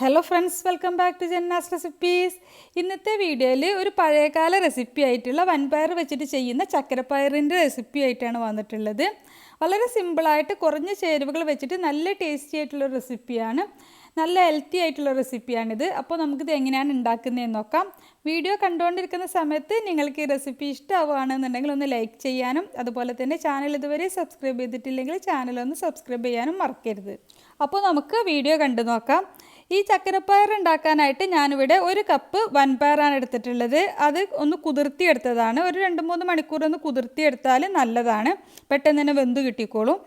Hello friends welcome back to Jannas recipes ഇന്നത്തെ വീഡിയോയിൽ ഒരു പഴയകാല റെസിപ്പി ആയിട്ടുള്ള വൻപയർ വെച്ചിട്ട് ചെയ്യുന്ന ചക്കരപ്പയറിന്റെ റെസിപ്പി ആയിട്ടാണ് വന്നിട്ടുള്ളത്. വളരെ സിമ്പിളായിട്ട് കുറഞ്ഞ ചേരുവകൾ വെച്ചിട്ട് നല്ല ടേസ്റ്റി ആയിട്ടുള്ള റെസിപ്പിയാണ് നല്ല ഹെൽത്തി ആയിട്ടുള്ള റെസിപ്പിയാണിത് അപ്പോൾ നമുക്കിത് എങ്ങനെയാണ് ഉണ്ടാക്കുന്നതെന്ന് നോക്കാം. വീഡിയോ കണ്ടുകൊണ്ടിരിക്കുന്ന സമയത്ത് നിങ്ങൾക്ക് ഈ റെസിപ്പി ഇഷ്ടമാവുകയാണെന്നുണ്ടെങ്കിൽ ഒന്ന് ലൈക്ക് ചെയ്യാനും അതുപോലെ തന്നെ ചാനൽ ഇതുവരെ സബ്സ്ക്രൈബ് ചെയ്തിട്ടില്ലെങ്കിൽ ചാനൽ ഒന്ന് സബ്സ്ക്രൈബ് ചെയ്യാനും മറക്കരുത്. അപ്പോൾ നമുക്ക് വീഡിയോ കണ്ടു നോക്കാം. ഈ ചക്കരപ്പയർ ഉണ്ടാക്കാനായിട്ട് ഞാനിവിടെ ഒരു കപ്പ് വൻപയറാണ് എടുത്തിട്ടുള്ളത്. അത് ഒന്ന് കുതിർത്തിയെടുത്തതാണ് ഒരു രണ്ട് മൂന്ന് മണിക്കൂർ ഒന്ന് കുതിർത്തിയെടുത്താൽ നല്ലതാണ്. പെട്ടെന്ന് തന്നെ വെന്ത് കിട്ടിക്കോളും.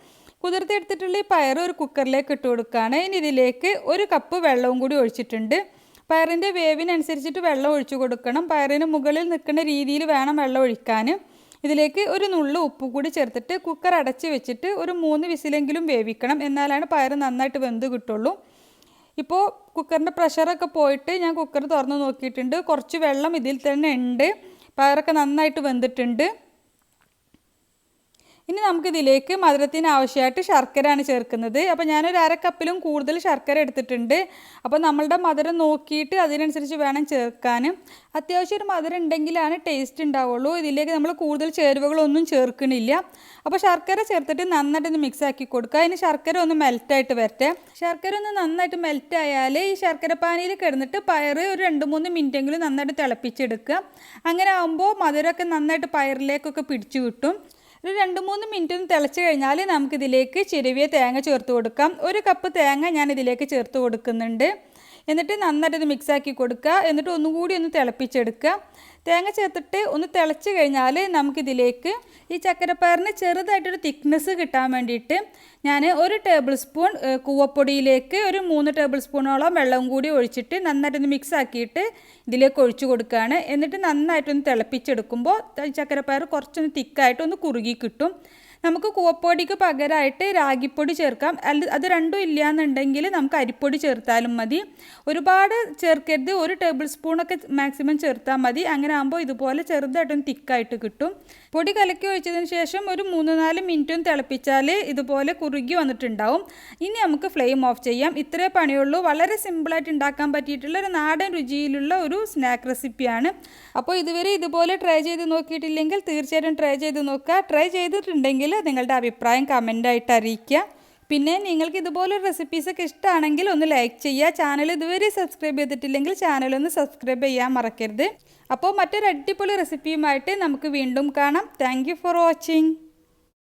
കുതിർത്തിയെടുത്തിട്ടുള്ള ഈ പയർ ഒരു കുക്കറിലേക്ക് ഇട്ട് കൊടുക്കുകയാണ്. ഇനി ഇതിലേക്ക് ഒരു കപ്പ് വെള്ളവും കൂടി ഒഴിച്ചിട്ടുണ്ട്. പയറിന്റെ വേവിനനുസരിച്ചിട്ട് വെള്ളം ഒഴിച്ചു കൊടുക്കണം. പയറിന് മുകളിൽ നിൽക്കുന്ന രീതിയിൽ വേണം വെള്ളം ഒഴിക്കാൻ. ഇതിലേക്ക് ഒരു നുള്ളു ഉപ്പ് കൂടി ചേർത്തിട്ട് കുക്കർ അടച്ച് വെച്ചിട്ട് ഒരു മൂന്ന് വിസിലെങ്കിലും വേവിക്കണം. എന്നാലാണ് പയർ നന്നായിട്ട് വെന്ത് കിട്ടുള്ളൂ. ഇപ്പോൾ കുക്കറിന്റെ പ്രഷറൊക്കെ പോയിട്ട് ഞാൻ കുക്കർ തുറന്ന് നോക്കിയിട്ടുണ്ട്. കുറച്ച് വെള്ളം ഇതിൽ തന്നെ ഉണ്ട്. പയറൊക്കെ നന്നായിട്ട് വെന്തിട്ടുണ്ട്. ഇനി നമുക്കിതിലേക്ക് മധുരത്തിന് ആവശ്യമായിട്ട് ശർക്കരയാണ് ചേർക്കുന്നത്. അപ്പോൾ ഞാനൊരു അര കപ്പിലും കൂടുതൽ ശർക്കര എടുത്തിട്ടുണ്ട്. അപ്പോൾ നമ്മളുടെ മധുരം നോക്കിയിട്ട് അതിനനുസരിച്ച് വേണം ചേർക്കാൻ അത്യാവശ്യം ഒരു മധുരം ഉണ്ടെങ്കിലാണ് ടേസ്റ്റ് ഉണ്ടാവുള്ളൂ. ഇതിലേക്ക് നമ്മൾ കൂടുതൽ ചേരുവകളൊന്നും ചേർക്കണില്ല. അപ്പോൾ ശർക്കര ചേർത്തിട്ട് നന്നായിട്ടൊന്ന് മിക്സ് ആക്കി കൊടുക്കുക. അതിന് ശർക്കര ഒന്ന് മെൽറ്റായിട്ട് വരട്ടെ. ശർക്കര ഒന്ന് നന്നായിട്ട് മെൽറ്റ് ആയാൽ ഈ ശർക്കര പാനിയിൽ കിടന്നിട്ട് പയറ് ഒരു രണ്ട് മൂന്ന് മിനിറ്റെങ്കിലും നന്നായിട്ട് തിളപ്പിച്ചെടുക്കുക. അങ്ങനെ ആകുമ്പോൾ മധുരമൊക്കെ നന്നായിട്ട് പയറിലേക്കൊക്കെ പിടിച്ചു കിട്ടും. ഒരു രണ്ട് മൂന്ന് മിനിറ്റ് ഒന്ന് തിളച്ച് കഴിഞ്ഞാൽ നമുക്കിതിലേക്ക് ചിരവിയ തേങ്ങ ചേർത്ത് കൊടുക്കാം. ഒരു കപ്പ് തേങ്ങ ഞാൻ ഇതിലേക്ക് ചേർത്ത് കൊടുക്കുന്നുണ്ട്. എന്നിട്ട് നന്നായിട്ടൊന്ന് മിക്സാക്കി കൊടുക്കുക. എന്നിട്ട് ഒന്നുകൂടി ഒന്ന് തിളപ്പിച്ചെടുക്കുക. തേങ്ങ ചേർത്തിട്ട് ഒന്ന് തിളച്ച് കഴിഞ്ഞാൽ നമുക്കിതിലേക്ക് ഈ ചക്കരപ്പയറിന് ചെറുതായിട്ടൊരു തിക്നെസ് കിട്ടാൻ വേണ്ടിയിട്ട് ഞാൻ ഒരു ടേബിൾ സ്പൂൺ കൂവപ്പൊടിയിലേക്ക് ഒരു മൂന്ന് ടേബിൾ സ്പൂണോളം വെള്ളം കൂടി ഒഴിച്ചിട്ട് നന്നായിട്ടൊന്ന് മിക്സ് ആക്കിയിട്ട് ഇതിലേക്ക് ഒഴിച്ചു കൊടുക്കുകയാണ്. എന്നിട്ട് നന്നായിട്ടൊന്ന് തിളപ്പിച്ചെടുക്കുമ്പോൾ ചക്കരപ്പയർ കുറച്ചൊന്ന് തിക്കായിട്ടൊന്ന് കുറുകി കിട്ടും. നമുക്ക് കൂവപ്പൊടിക്ക് പകരമായിട്ട് രാഗിപ്പൊടി ചേർക്കാം. അല്ല അത് രണ്ടും ഇല്ലയെന്നുണ്ടെങ്കിൽ നമുക്ക് അരിപ്പൊടി ചേർത്താലും മതി. ഒരുപാട് ചേർക്കരുത്. ഒരു ടേബിൾ സ്പൂണൊക്കെ മാക്സിമം ചേർത്താൽ മതി. അങ്ങനെ ആകുമ്പോൾ ഇതുപോലെ ചെറുതായിട്ടൊന്ന് തിക്കായിട്ട് കിട്ടും. പൊടി കലക്കി ഒഴിച്ചതിന് ശേഷം ഒരു മൂന്ന് നാല് മിനിറ്റും തിളപ്പിച്ചാൽ ഇതുപോലെ കുറുകി വന്നിട്ടുണ്ടാവും. ഇനി നമുക്ക് ഫ്ലെയിം ഓഫ് ചെയ്യാം. ഇത്രേ പണിയുള്ളൂ. വളരെ സിമ്പിളായിട്ട് ഉണ്ടാക്കാൻ പറ്റിയിട്ടുള്ള ഒരു നാടൻ രുചിയിലുള്ള ഒരു സ്നാക്ക് റെസിപ്പിയാണ്. അപ്പോൾ ഇതുവരെ ഇതുപോലെ ട്രൈ ചെയ്ത് നോക്കിയിട്ടില്ലെങ്കിൽ തീർച്ചയായിട്ടും ട്രൈ ചെയ്ത് നോക്കുക. ട്രൈ ചെയ്തിട്ടുണ്ടെങ്കിൽ നിങ്ങളുടെ അഭിപ്രായം കമന്റായിട്ട് അറിയിക്കുക. പിന്നെ നിങ്ങൾക്ക് ഇതുപോലെ റെസിപ്പീസൊക്കെ ഇഷ്ടമാണെങ്കിൽ ഒന്ന് ലൈക്ക് ചെയ്യുക. ചാനൽ ഇതുവരെ സബ്സ്ക്രൈബ് ചെയ്തിട്ടില്ലെങ്കിൽ ചാനൽ ഒന്ന് സബ്സ്ക്രൈബ് ചെയ്യാൻ മറക്കരുത്. അപ്പോൾ മറ്റൊരു അടിപൊളി റെസിപ്പിയുമായിട്ട് നമുക്ക് വീണ്ടും കാണാം. Thank for watching